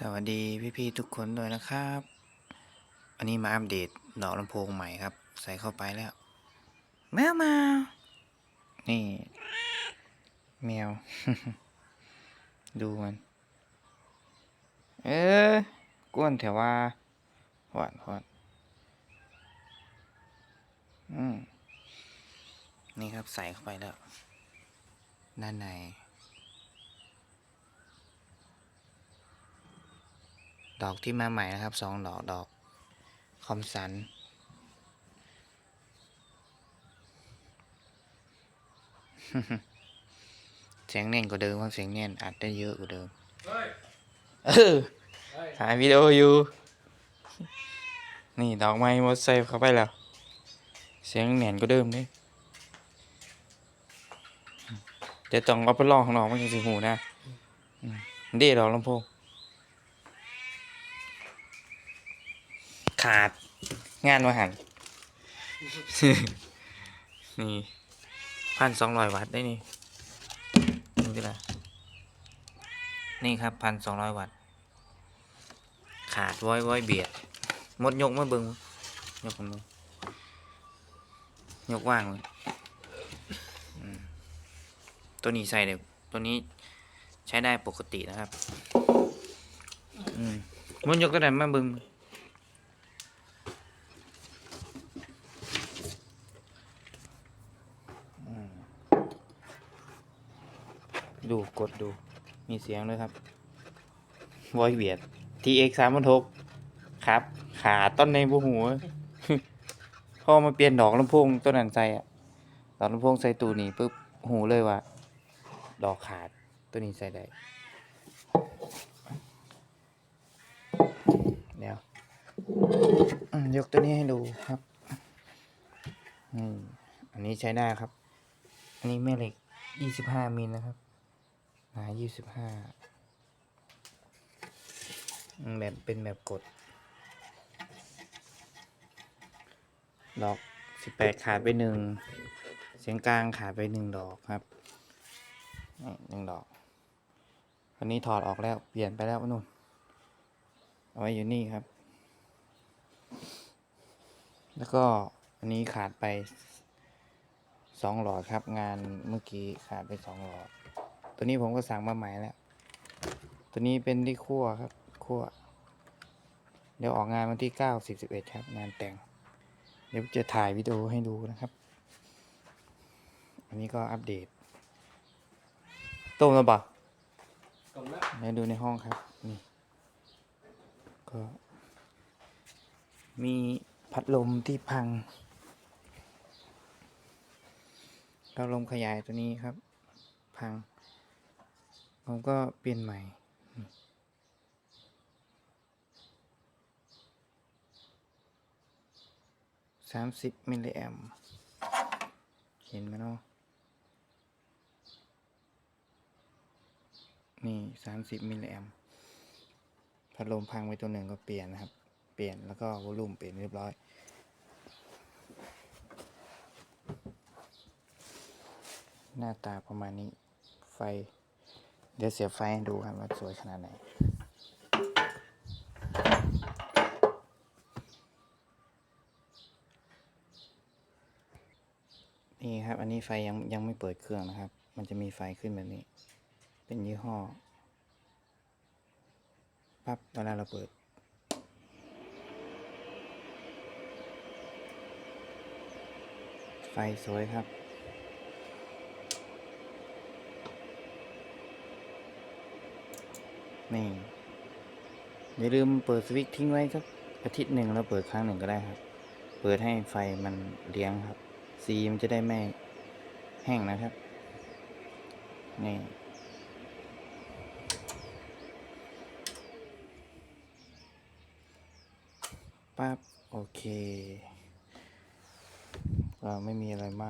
สวัสดีพี่ๆทุกคนด้วยนะครับ อันนี้มาอัปเดตดอลำโพงใหม่ครับ ใส่เข้าไปแล้ว แมวมานี่ แมว ดูมัน เออกวนแถวว่าหวานหวานอืมนี่ครับใส่เข้าไปแล้ว ด้านใน ดอกที่มาใหม่นะครับสองดอกดอกคอมสัน เสียงแน่นกว่าเดิมครับเสียงแน่นอัดได้เยอะกว่าเดิมเออถ่ายวิดีโออยู่ นี่ดอกไม้หมดใส่เข้าไปแล้ว เสียงแน่นกว่าเดิมเลยเดี๋ยวต้องเอาไปลองข้างน้อกมันจะสิหูนะอืมเด้ดอกลำโพง ขาด งานมาหัน นี่พันสองร้อยวัตต์ได้นี่นี่คืออะไรนี่ครับพันสองร้อยวัตต์ ขาดว้อยว้อยเบียดมดยกมาเบิงยกมันเลยกว่างเลยตัวนี้ใส่เดี๋ยวตัวนี้ใช้ได้ปกตินะครับ อืมมันยกก็ได้มาเบิง ดูกดดู มีเสียงด้วยครับวอยเบียด TX สามพันหกครับ ขาต้นในบูหัวพอมาเปลี่ยนดอกลำโพงต้นนั้นใส่อะดอกลำโพงใส่ตูนี้ปุ๊บหูเลยว่า ดอกขาดตัวนี้ใส่ได้เดี๋ยวยกตัวนี้ให้ดูครับอืมอันนี้ใช้ได้ครับ อันนี้แม่เหล็กยี่สิบห้ามิลนะครับ นายี่สิบห้าแบบเป็นแบบกด ดอกสิบแปดขาดไปหนึ่ง เสียงกลางขาดไปหนึ่งดอกครับหนึ่งดอกอันนี้ถอดออกแล้ว เปลี่ยนไปแล้วนู่นเอาไว้อยู่นี่ครับ แล้วก็อันนี้ขาดไปสองหลอดครับ งานเมื่อกี้ขาดไปสองหลอด ตัวนี้ผมก็สั่งมาใหม่แล้ว ตัวนี้เป็นที่คั่วครับคั่ว เดี๋ยวออกงานวันที่เก้าสิบสิบเอ็ดครับ งานแต่ง เดี๋ยวจะถ่ายวิดีโอให้ดูนะครับ อันนี้ก็อัปเดตต้มแล้วปะกล่องละเดี๋ยวดูในห้องครับ นี่ ก็ มีพัดลมที่พังพัดลมขยายตัวนี้ครับ พัง ผมก็เปลี่ยนใหม่ สามสิบมิลลิแอมเห็นไหมเนาะ นี่สามสิบมิลลิแอมพัดลมพังไปตัวหนึ่งก็เปลี่ยนนะครับ เปลี่ยนแล้วก็วอลลุ่มเปลี่ยนเรียบร้อย หน้าตาประมาณนี้ ไฟ เดี๋ยวเสียบไฟให้ดูครับว่าสวยขนาดไหนนี่ครับอันนี้ไฟยังยังไม่เปิดเครื่องนะครับ มันจะมีไฟขึ้นแบบนี้ เป็นยี่ห้อปั๊บเวลาเราเปิด ไฟสวยครับ นี่อย่าลืมเปิดสวิตช์ทิ้งไว้สักอาทิตย์หนึ่งแล้วเปิดครั้งหนึ่งก็ได้ครับ เปิดให้ไฟมันเลี้ยงครับ สีมันจะได้ไม่แห้งนะครับ นี่ปั๊บโอเค ก็ไม่มีอะไรมาก